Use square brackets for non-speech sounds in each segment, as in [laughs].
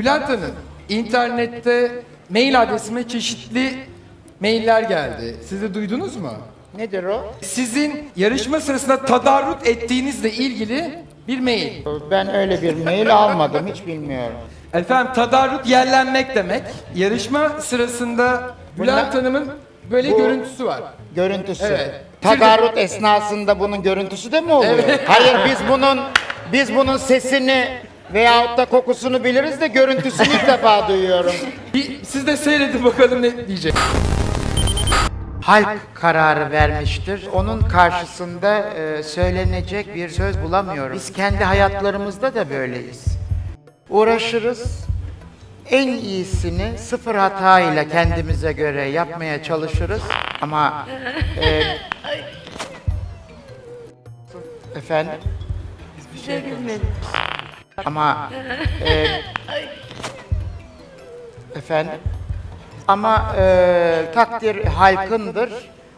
Bülent Hanım, internette mail adresime çeşitli mailler geldi. Siz de duydunuz mu? Nedir o? Sizin yarışma sırasında tadarrut ettiğinizle ilgili bir mail. Ben öyle bir mail almadım hiç bilmiyorum. Efendim tadarrut yerlenmek demek. Yarışma sırasında Bülent Hanım'ın böyle Bu- görüntüsü var. Görüntüsü. Evet. Tadarrut esnasında bunun görüntüsü de mi oluyor? Hayır biz bunun biz bunun sesini veyahut da kokusunu biliriz de görüntüsünü ilk defa duyuyorum. [laughs] Bir, siz de seyredin bakalım ne diyecek. Halk kararı vermiştir. Onun karşısında e, söylenecek bir söz bulamıyorum. Biz kendi hayatlarımızda da böyleyiz. Uğraşırız. En iyisini sıfır hatayla kendimize göre yapmaya çalışırız. Ama e, efendim ama [laughs] e, efendim ama e, takdir halkındır.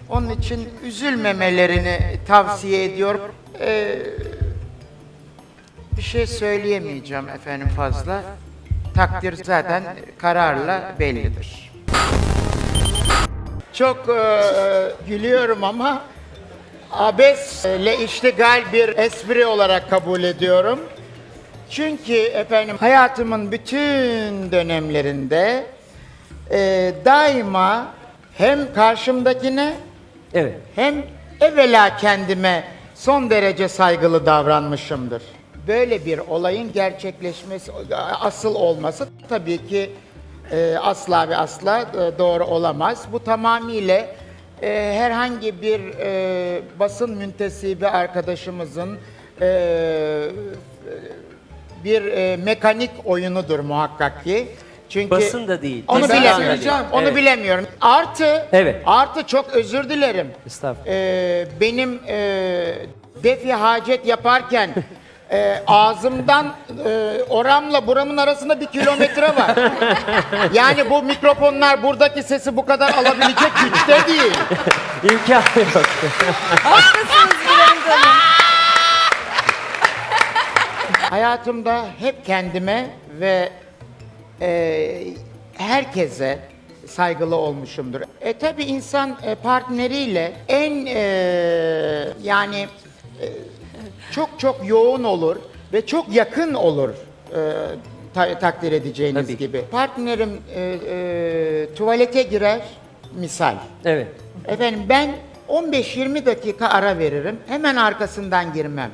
Onun için üzülmemelerini tavsiye ediyorum. E, bir şey söyleyemeyeceğim efendim fazla. Takdir zaten kararla bellidir. Çok e, gülüyorum ama abesle iştigal bir espri olarak kabul ediyorum. Çünkü efendim hayatımın bütün dönemlerinde e, daima hem karşımdakine Evet. hem evvela kendime son derece saygılı davranmışımdır. Böyle bir olayın gerçekleşmesi, asıl olması tabii ki e, asla ve asla e, doğru olamaz. Bu tamamıyla e, herhangi bir e, basın müntesibi arkadaşımızın e, bir e, mekanik oyunudur muhakkak ki. Çünkü Basın da değil. Onu da bilemiyorum. değil. Onu Evet. bilemiyorum. Artı Evet. artı çok özür dilerim. Estağfurullah. Ee, benim e, defi hacet yaparken e, ağzımdan e, oramla buramın arasında bir kilometre var. yani bu mikrofonlar buradaki sesi bu kadar alabilecek güçte değil. İmkanı yok. Hayatımda hep kendime ve e, herkese saygılı olmuşumdur. E tabi insan e, partneriyle en e, yani e, çok çok yoğun olur ve çok yakın olur e, ta- takdir edeceğiniz Tabii. gibi. Partnerim e, e, tuvalete girer misal. Evet. Efendim ben 15-20 dakika ara veririm. Hemen arkasından girmem.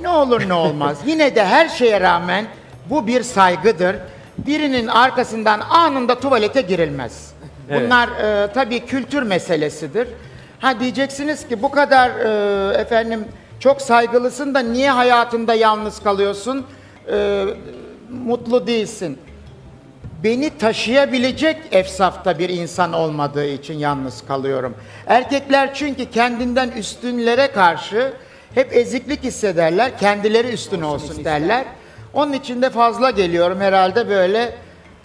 Ne olur ne olmaz. Yine de her şeye rağmen bu bir saygıdır. Birinin arkasından anında tuvalete girilmez. Evet. Bunlar e, tabii kültür meselesidir. Ha diyeceksiniz ki bu kadar e, efendim çok saygılısın da niye hayatında yalnız kalıyorsun? E, mutlu değilsin beni taşıyabilecek efsafta bir insan olmadığı için yalnız kalıyorum. Erkekler çünkü kendinden üstünlere karşı hep eziklik hissederler, kendileri üstün olsun isterler. Onun için de fazla geliyorum herhalde böyle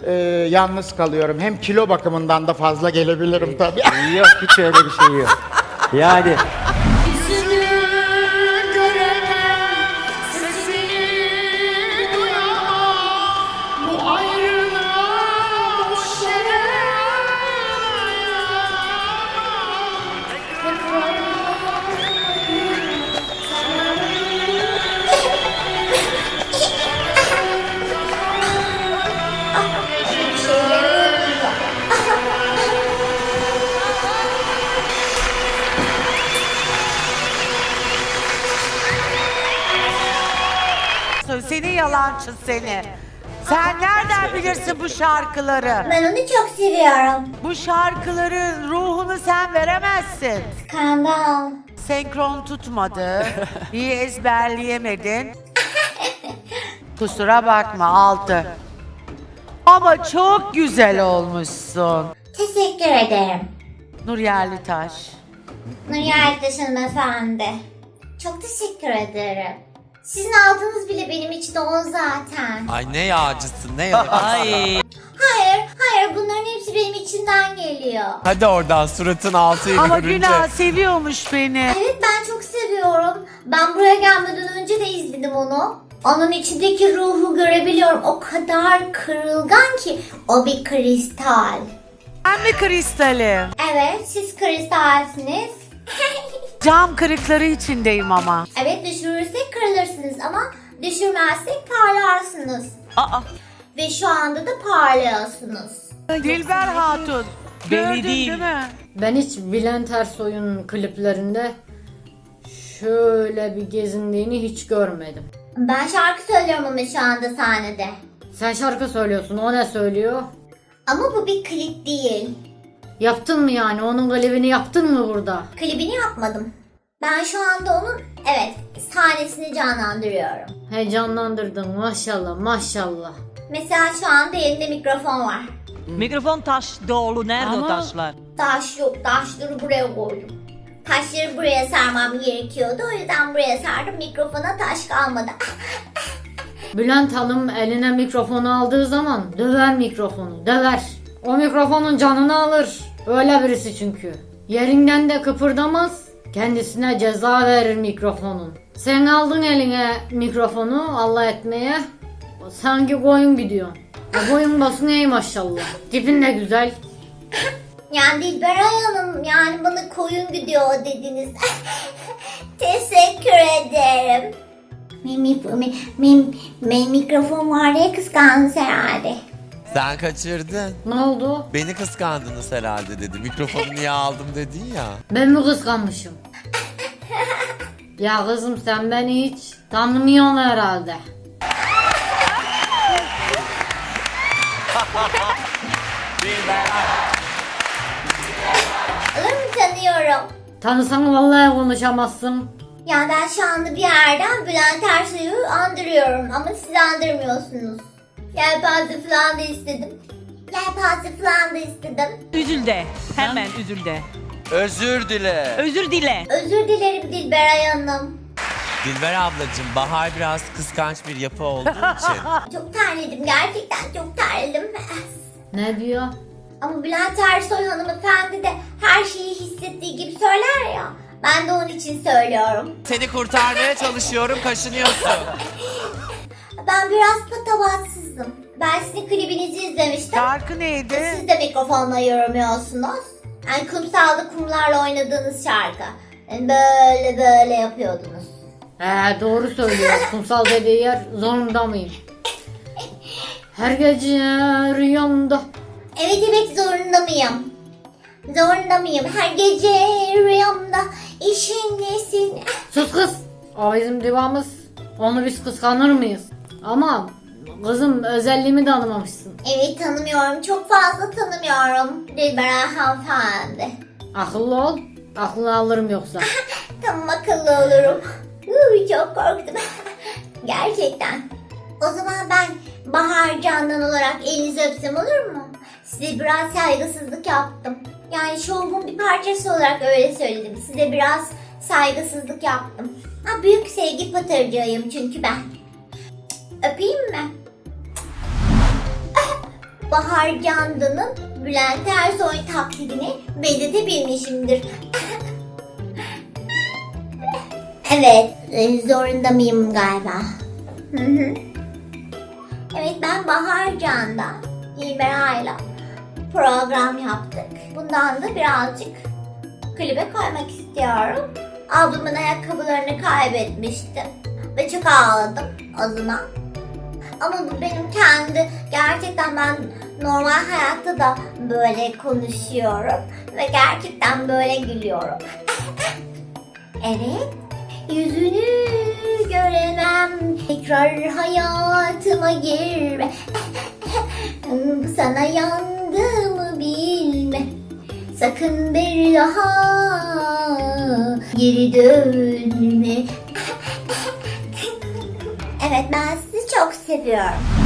e, yalnız kalıyorum. Hem kilo bakımından da fazla gelebilirim tabii. Yok hiç öyle bir şey yok. Yani yalancı seni. Sen nereden bilirsin bu şarkıları? Ben onu çok seviyorum. Bu şarkıların ruhunu sen veremezsin. Skandal. Senkron tutmadı. [laughs] iyi ezberleyemedin. Kusura bakma altı. Ama çok güzel olmuşsun. Teşekkür ederim. Nur Yerlitaş. Nur Yertaş hanımefendi. Çok teşekkür ederim. Sizin aldığınız bile benim için on zaten. Ay ne yağcısın ne yağcısın. [laughs] Ay. Hayır, hayır bunların hepsi benim içimden geliyor. Hadi oradan suratın altıyı Ama görünce. Günah seviyormuş beni. Evet ben çok seviyorum. Ben buraya gelmeden önce de izledim onu. Onun içindeki ruhu görebiliyorum. O kadar kırılgan ki o bir kristal. Ben mi kristalim? Evet, siz kristalsiniz. [laughs] Cam kırıkları içindeyim ama. evet, düşürürsek kırılırsınız ama düşürmezsek parlarsınız. Aa. Ve şu anda da parlıyorsunuz. Dilber Hatun. Gördün değil. mi? Ben hiç Bülent Ersoy'un kliplerinde şöyle bir gezindiğini hiç görmedim. Ben şarkı söylüyorum ama şu anda sahnede. Sen şarkı söylüyorsun, o ne söylüyor? Ama bu bir klip değil. Yaptın mı yani? Onun klibini yaptın mı burada? Klibini yapmadım. Ben şu anda onun evet sahnesini canlandırıyorum. Heyecanlandırdın maşallah maşallah. Mesela şu anda elimde mikrofon var. Mikrofon taş dolu. Nerede Ama- o taşlar? Taş yok, taşları buraya koydum. Taşları buraya sarmam gerekiyordu. O yüzden buraya sardım. Mikrofona taş kalmadı. [laughs] Bülent Hanım eline mikrofonu aldığı zaman döver mikrofonu, döver. O mikrofonun canını alır. Öyle birisi çünkü. Yerinden de kıpırdamaz. Kendisine ceza verir mikrofonun. Sen aldın eline mikrofonu Allah etmeye. Sanki koyun gidiyor. Koyun basın ey maşallah. Tipin de güzel. [laughs] Yani Dilberay Hanım yani bana koyun gidiyor dediniz. [laughs] Teşekkür ederim. Benim, benim, benim, mikrofon var diye kıskandınız herhalde. Sen kaçırdın. Ne oldu? Beni kıskandınız herhalde dedi. Mikrofonu niye aldım dedin ya. Ben mi kıskanmışım? ya kızım sen beni hiç tanımıyorsun herhalde. Alır mı tanıyorum. Tanısan vallahi konuşamazsın. Yani ben şu anda bir yerden Bülent Ersoy'u andırıyorum ama siz andırmıyorsunuz. Yelpaze falan da istedim. Yelpaze falan da istedim. Üzül de. Hemen üzül de. Özür dile. Özür dile. Özür dilerim Dilberay Hanım. Dilber ablacığım Bahar biraz kıskanç bir yapı olduğu [laughs] için. Çok terledim gerçekten çok terledim. Ne diyor? Ama Bülent Ersoy hanımefendi de her şeyi hissettiği gibi söyler ya. Ben de onun için söylüyorum. Seni kurtarmaya çalışıyorum kaşınıyorsun. [laughs] Ben biraz patavatsızım. Ben sizin klibinizi izlemiştim. Şarkı neydi? Siz de mikrofonla yorumluyorsunuz. Yani kumsalda kumlarla oynadığınız şarkı. Yani böyle böyle yapıyordunuz. He doğru söylüyor. Kumsal dediği yer zorunda mıyım? Her gece rüyamda. Evet evet zorunda mıyım? Zorunda mıyım? Her gece rüyamda işin nesin? Sus kız. O bizim divamız. Onu biz kıskanır mıyız? Ama kızım özelliğimi de anlamamışsın. Evet tanımıyorum. Çok fazla tanımıyorum. Dilberay hanımefendi. Akıllı ol. Aklını alırım yoksa. [laughs] Tamam akıllı olurum. Uy, çok korktum. [laughs] Gerçekten. O zaman ben Bahar Candan olarak elinizi öpsem olur mu? Size biraz saygısızlık yaptım. Yani şovumun bir parçası olarak öyle söyledim. Size biraz saygısızlık yaptım. Ha, büyük sevgi patırcığıyım çünkü ben. Öpeyim mi? Bahar Candan'ın Bülent Ersoy taklidini benzetebilmişimdir. Evet, e, zorunda mıyım galiba? Hı hı. evet, ben Bahar Can'da İberay'la program yaptık. Bundan da birazcık klibe koymak istiyorum. Ablamın ayakkabılarını kaybetmiştim ve çok ağladım o zaman. Ama bu benim kendi, gerçekten ben normal hayatta da böyle konuşuyorum ve gerçekten böyle gülüyorum. [laughs] Evet, Yüzünü göremem. Tekrar hayatıma girme. [laughs] Sana yandığımı bilme. Sakın bir daha Geri dönme [laughs] Evet ben sizi çok seviyorum